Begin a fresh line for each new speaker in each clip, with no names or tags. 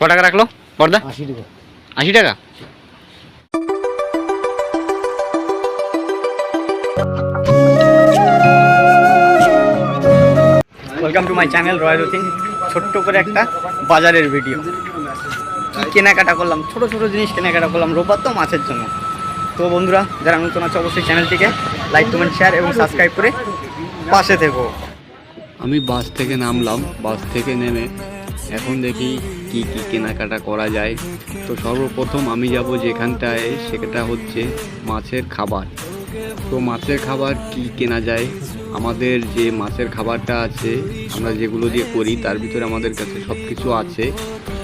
ক টাকা রাখল? বর্দা
আশি টাকা।
আশি টাকা? Welcome to my channel royal উথিং ছোট্ট করে একটা বাজারের ভিডিও কি কেনাকাটা করলাম? ছোট ছোট জিনিস কেনাকাটা করলাম রোববার তো মাছের জন্য। তো বন্ধুরা যারা নতুন আছে অবশ্যই চ্যানেলটিকে লাইক কমেন্ট শেয়ার এবং সাবস্ক্রাইব করে পাশে থেকো।
আমি বাস থেকে নামলাম বাস থেকে নেমে এখন দেখি কি কি কেনাকাটা করা যায়। তো সর্বপ্রথম আমি যাব যেখানটায়, সেটা হচ্ছে মাছের খাবার। তো মাছের খাবার কি কেনা যায়? আমাদের যে মাছের খাবারটা আছে, আমরা যেগুলো দিয়ে করি, তার ভিতরে আমাদের কাছে সব কিছু আছে।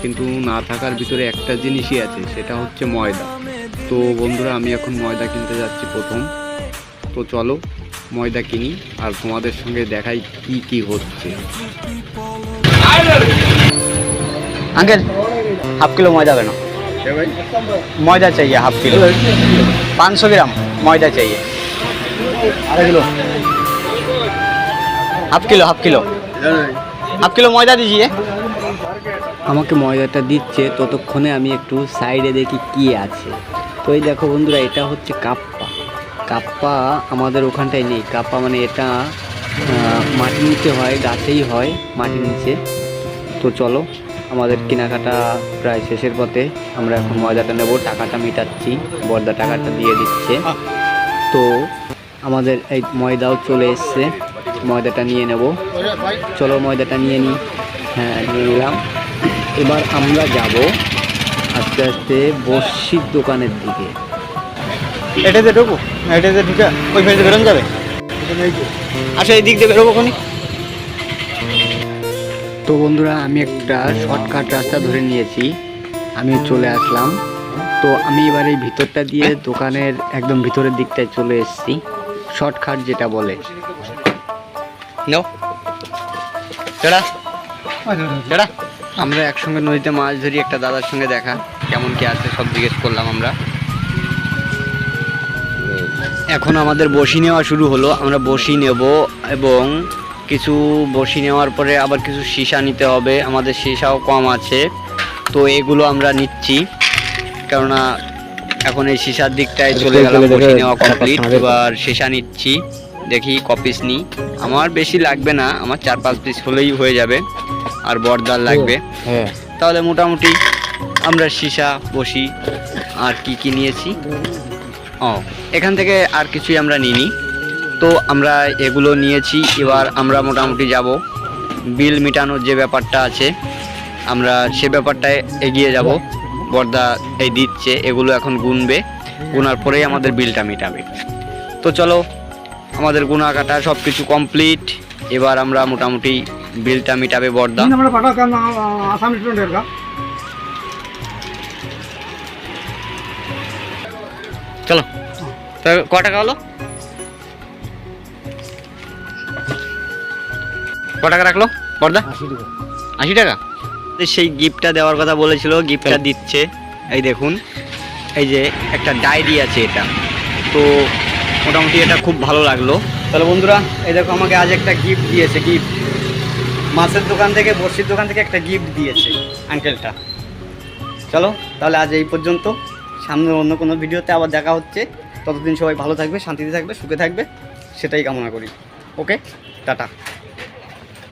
কিন্তু না থাকার ভিতরে একটা জিনিসই আছে, সেটা হচ্ছে ময়দা। তো বন্ধুরা, আমি এখন ময়দা কিনতে যাচ্ছি প্রথম। তো চলো ময়দা কিনি, আর তোমাদের সঙ্গে দেখাই কি কি হচ্ছে।
अंकल हाफ किलो मैदा बनो मैदा चाहिए हाफ किलो पाँच सौ ग्राम मैदा चाहिए
আধা kilo
half kilo half kilo half kilo मैदा दीजिए
আমাকে ময়দাটা দিচ্ছে ততক্ষণে আমি একটু সাইডে দেখি কি আছে তো এই দেখো বন্ধুরা এটা হচ্ছে কাপ্পা কাপ্পা আমাদের ওখানটায় নেই কাপ্পা মানে এটা আহ, মাটির নিচে হয় গাছেই হয় মাটির নিচে তো চলো আমাদের কেনাকাটা প্রায় শেষের পথে আমরা এখন ময়দাটা নেব। টাকাটা মেটাচ্ছি, বর্দা টাকাটা দিয়ে দিচ্ছে। তো আমাদের এই ময়দাও চলে এসছে। ময়দাটা নিয়ে নেব। চলো ময়দাটা নিয়ে নিই হ্যাঁ নিয়ে নিলাম। এবার আমরা যাব আস্তে আস্তে বর্ষির দোকানের দিকে।
এটাতে ঢুকবো এটাতে ঢুকে ওই ফেরতে বেরোনো যাবে? আচ্ছা এই দিক দিয়ে বেরোবো খনি
তো বন্ধুরা আমি একটা শর্টকাট রাস্তা ধরে নিয়েছি। আমি চলে আসলাম। তো আমি এবার এই ভিতরটা দিয়ে দোকানের একদম ভিতরের দিকটায় চলে এসেছি। শর্টকাট যেটা বলে। আমরা একসঙ্গে নদীতে মাছ ধরি একটা দাদার সঙ্গে দেখা। কেমন কি আছে সব জিজ্ঞেস করলাম আমরা। এখন আমাদের বসি নেওয়া শুরু হলো। আমরা বসি নেব এবং কিছু বসি নেওয়ার পরে আবার কিছু সীসা নিতে হবে। আমাদের সীসাও কম আছে। তো এগুলো আমরা নিচ্ছি। কেননা এখন এই সীসার দিকটায় চলে গেলাম বসি নেওয়া কমপ্লিট এবার সীসা নিচ্ছি। দেখি কপিস নিই। আমার বেশি লাগবে না আমার চার পাঁচ পিস হলেই হয়ে যাবে। আর বর্দার লাগবে।
হ্যাঁ।
তাহলে মোটামুটি আমরা সীসা বসি। আর কি কি নিয়েছি? ও এখান থেকে আর কিছুই আমরা নিইনি। তো আমরা এগুলো নিয়েছি এবার আমরা মোটামুটি যাব। বিল মেটানোর যে ব্যাপারটা আছে আমরা সে ব্যাপারটায় এগিয়ে যাব। বর্দা এই দিচ্ছে এগুলো এখন গুনবে গুনার পরেই আমাদের বিলটা মিটাবে। তো চলো আমাদের গুনা কাটা সব কিছু কমপ্লিট এবার আমরা মোটামুটি বিলটা মিটাবে বর্দা।
চলো। তো ক টাকা হলো? টাকা রাখল? বর্দা আশি টাকা।
সেই গিফটটা দেওয়ার কথা বলেছিল গিফটটা দিচ্ছে। এই দেখুন এই যে একটা ডায়েরি আছে এটা। তো মোটামুটি এটা খুব ভালো লাগল।
তাহলে বন্ধুরা এই দেখো আমাকে আজ একটা গিফট দিয়েছে গিফট। মাছের দোকান থেকে বড়শির দোকান থেকে একটা গিফট দিয়েছে আঙ্কেলটা চলো তাহলে আজ এই পর্যন্ত। সামনে অন্য কোনো ভিডিওতে আবার দেখা হচ্ছে। ততদিন সবাই ভালো থাকবে শান্তিতে থাকবে সুখে থাকবে সেটাই কামনা করি। ওকে? টাটা।